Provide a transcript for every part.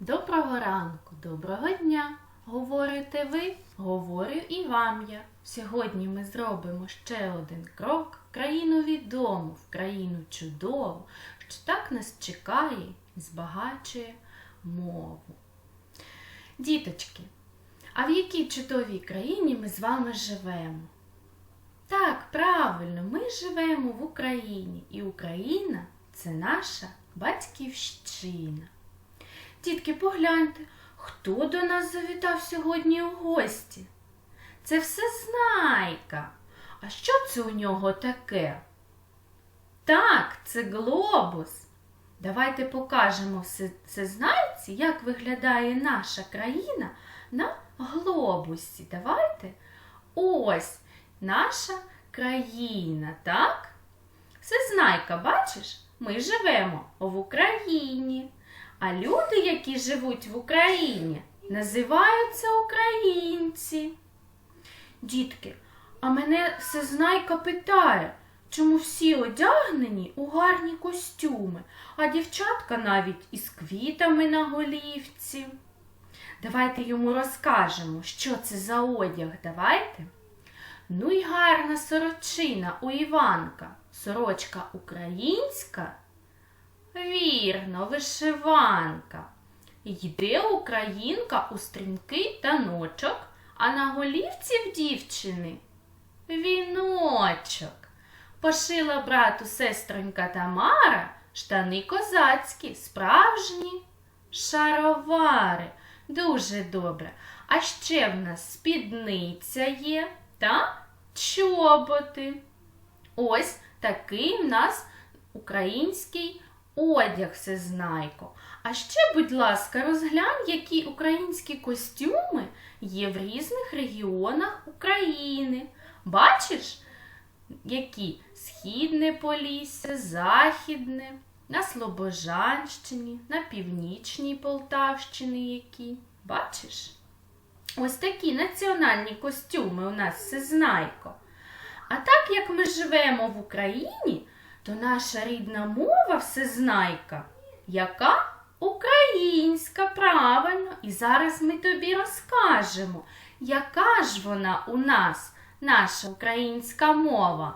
Доброго ранку, доброго дня. Говорите ви, говорю і вам я. Сьогодні ми зробимо ще один крок в країну відому, в країну чудову, що так нас чекає і збагачує мову. Діточки, а в якій чудовій країні ми з вами живемо? Так, правильно, ми живемо в Україні, і Україна це наша батьківщина. Дітки, погляньте, хто до нас завітав сьогодні у гості? Це всезнайка. А що це у нього таке? Так, це глобус. Давайте покажемо все- всезнайці, як виглядає наша країна на глобусі. Давайте. Ось наша країна, так? Всезнайка, бачиш, ми живемо в Україні. А люди, які живуть в Україні, називаються українці. Дітки, а мене всезнайка питає, чому всі одягнені у гарні костюми, а дівчатка навіть із квітами на голівці. Давайте йому розкажемо, що це за одяг. Давайте. Ну й гарна сорочина у Іванка. Сорочка українська. Вірно, вишиванка. Йде українка у стрімкий таночок, а на голівці в дівчини віночок. Пошила брату сестронька Тамара штани козацькі, справжні шаровари. Дуже добре. А ще в нас спідниця є та чоботи. Ось такий в нас український одяг всезнайко. А ще, будь ласка, розглянь, які українські костюми є в різних регіонах України. Бачиш, які східне Полісся, західне, на Слобожанщині, на північній Полтавщині які. Бачиш? Ось такі національні костюми у нас всезнайко. А так як ми живемо в Україні, то наша рідна мова всезнайка, яка українська, правильно. І зараз ми тобі розкажемо, яка ж вона у нас, наша українська мова.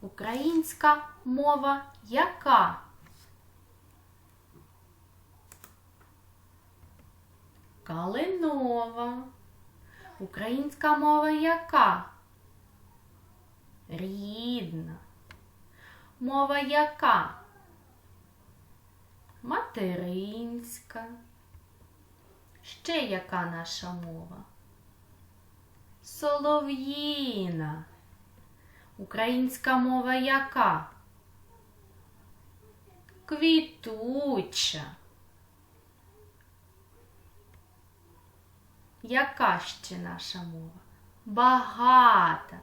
Українська мова яка? Калинова. Українська мова яка? Рідна. Мова яка? Материнська. Ще яка наша мова? Солов'їна. Українська мова яка? Квітуча. Яка ще наша мова? Багата.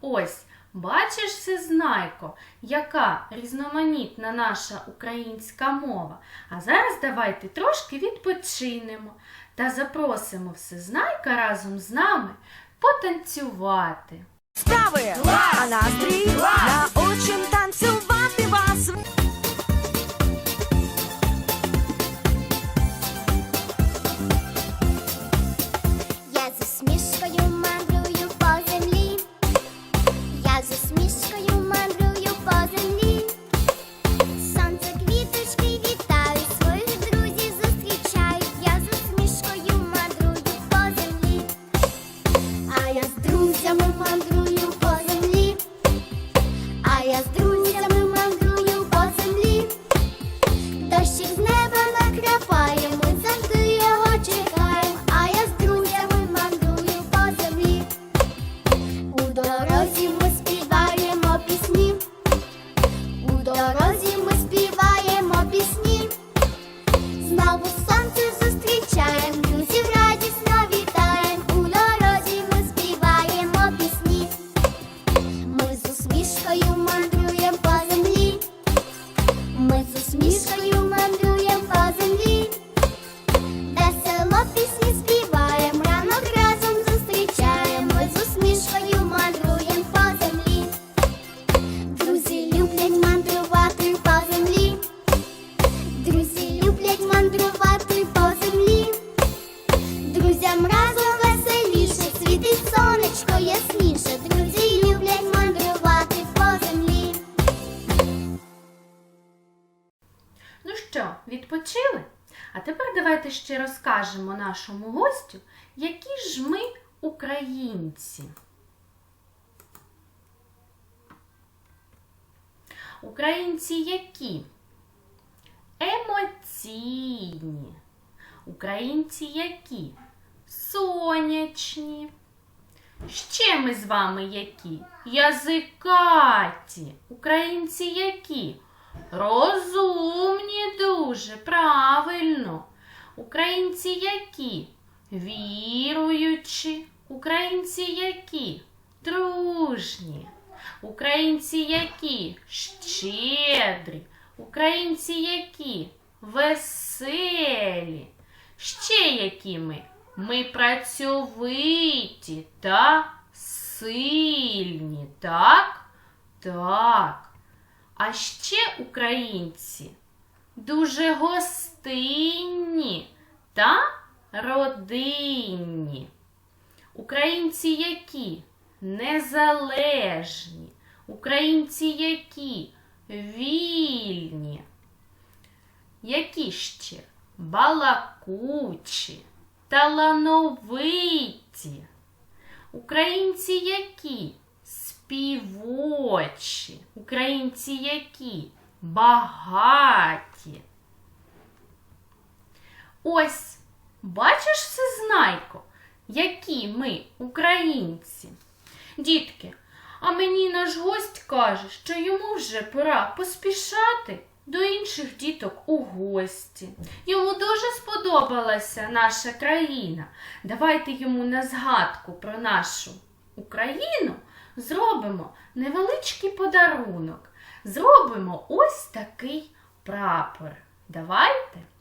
Ось, бачиш, всезнайко, яка різноманітна наша українська мова. А зараз давайте трошки відпочинемо та запросимо всезнайка разом з нами потанцювати. Справи, а настрій научим танцювати вас. Ще розкажемо нашому гостю, які ж ми українці. Українці які? Емоційні. Українці які? Сонячні. Ще ми з вами які? Язикаті. Українці які? Розумні дуже, правильно. Українці які? Віруючі. Українці які? Дружні. Українці які? Щедрі. Українці які? Веселі. Ще які ми? Ми працьовиті та сильні, так? Так. А ще українці дуже гостинні та родинні. Українці які? Незалежні. Українці які? Вільні. Які ще? Балакучі, талановиті. Українці які? Співочі. Українці які? Багаті. Ось, бачиш, всезнайко, які ми українці. Дітки, а мені наш гость каже, що йому вже пора поспішати до інших діток у гості. Йому дуже сподобалася наша країна. Давайте йому на згадку про нашу Україну зробимо невеличкий подарунок. Зробимо ось такий прапор. Давайте.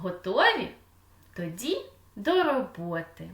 Готові? Тоді до роботи.